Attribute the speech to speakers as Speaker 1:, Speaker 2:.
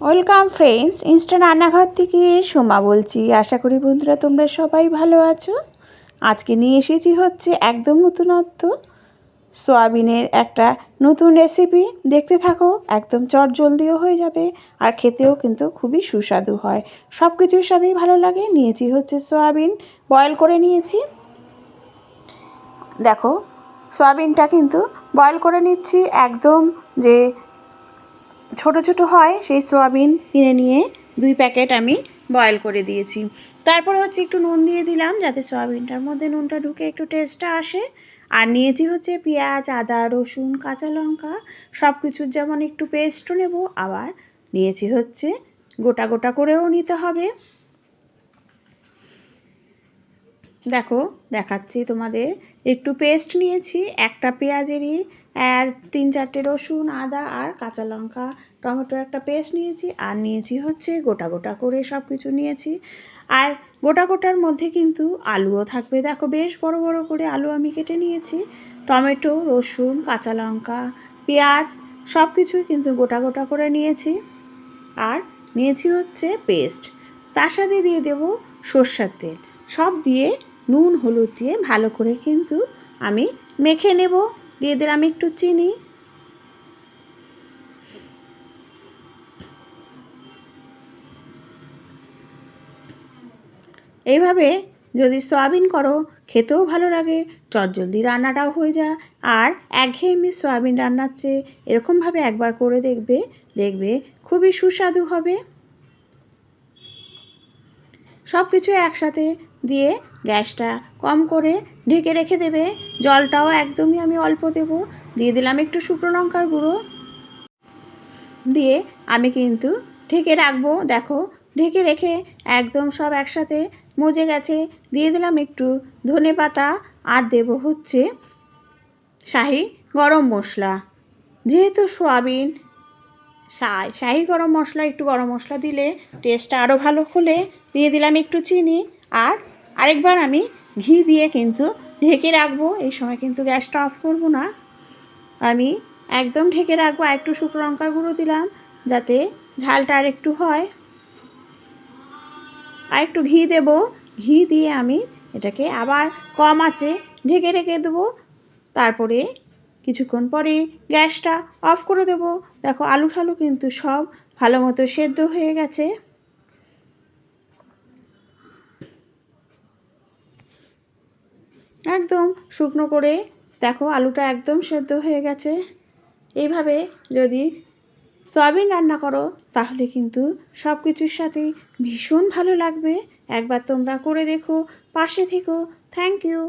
Speaker 1: Welcome friends instant রান্নাঘর থেকে সোমা বলছি। আশা করি বন্ধুরা তোমরা সবাই ভালো আছো। আজকে নিয়ে এসেছি হচ্ছে একদম নতুনত্ব সোয়াবিনের একটা নতুন রেসিপি। দেখতে থাকো, একদম চট জলদিও হয়ে যাবে আর খেতেও কিন্তু খুবই সুস্বাদু হয়। সব কিছুর সাথেই ভালো লাগে। নিয়েছি হচ্ছে সোয়াবিন, বয়েল করে নিয়েছি। দেখো, সোয়াবিনটা কিন্তু বয়েল করে নিচ্ছি একদম যে ছোট ছোট হয়, সেই সোয়াবিন কিনে নিয়ে দুই প্যাকেট আমি বয়েল করে দিয়েছি। তারপরে হচ্ছে একটু নুন দিয়ে দিলাম যাতে সোয়াবিনটার মধ্যে নুনটা ঢুকে একটু টেস্টটা আসে। আর নিয়েছি হচ্ছে পেঁয়াজ, আদা, রসুন, কাঁচা লঙ্কা সব কিছুর যেমন একটু পেস্টও নেব, আবার নিয়েছি হচ্ছে গোটা গোটা করেও নিতে হবে। দেখো, দেখাচ্ছি তোমাদের। একটু পেস্ট নিয়েছি, একটা পেঁয়াজেরই আর তিন চারটে রসুন, আদা আর কাঁচা লঙ্কা টমেটোর একটা পেস্ট নিয়েছি, আর নিয়েছি হচ্ছে গোটা গোটা করে সব কিছু নিয়েছি। আর গোটা গোটার মধ্যে কিন্তু আলুও থাকবে। দেখো, বেশ বড় বড় করে আলু আমি কেটে নিয়েছি। টমেটো, রসুন, কাঁচা লঙ্কা, পেঁয়াজ সব কিছুই কিন্তু গোটা গোটা করে নিয়েছি। আর নিয়েছি হচ্ছে পেস্ট তার সাথে দিয়ে দেব সর্ষার তেল। সব দিয়ে নুন, হলুদ দিয়ে ভালো করে কিন্তু আমি মেখে নেব। দিয়ে দিলাম একটু চিনি। এইভাবে যদি সয়াবিন করো, খেতেও ভালো লাগে, চটজলদি রান্নাটাও হয়ে যায়। আর একঘেয়েমি সয়াবিন রান্নার চেয়ে এরকমভাবে একবার করে দেখবে দেখবে খুবই সুস্বাদু হবে। সব কিছু একসাথে দিয়ে গ্যাসটা কম করে ঢেকে রেখে দেবে। জলটাও একদমই আমি অল্প দেব। দিয়ে দিলাম একটু শুকনো লঙ্কার গুঁড়ো। দিয়ে আমি কিন্তু ঢেকে রাখব। দেখো, ঢেকে রেখে একদম সব একসাথে মজে গেছে। দিয়ে দিলাম একটু ধনে পাতা আর দেবো হচ্ছে শাহি গরম মশলা। যেহেতু সোয়াবিন, শাহি গরম মশলা, একটু গরম মশলা দিলে টেস্টটা আরও ভালো হলে দিয়ে দিলাম একটু চিনি। আর আরেকবার আমি ঘি দিয়ে কিন্তু ঢেকে রাখব। এই সময় কিন্তু গ্যাসটা অফ করব না। আমি একদম ঢেকে রাখব। আর একটু শুকনো লঙ্কার গুঁড়ো দিলাম যাতে ঝালটা আর একটু হয়। আর একটু ঘি দেব। ঘি দিয়ে আমি এটাকে আবার কম আছে ঢেকে রেখে দেবো। তারপরে কিছুক্ষণ পরে গ্যাসটা অফ করে দেব। দেখো আলু ঠালু কিন্তু সব ভালো মতো সেদ্ধ হয়ে গেছে। একদম শুকনো করে দেখো আলুটা একদম সেদ্ধ হয়ে গেছে। এইভাবে যদি সয়াবিন রান্না করো, তাহলে কিন্তু সব কিছুর সাথে ভীষণ ভালো লাগবে। একবার তোমরা করে দেখো, পাশে থেকো। Thank you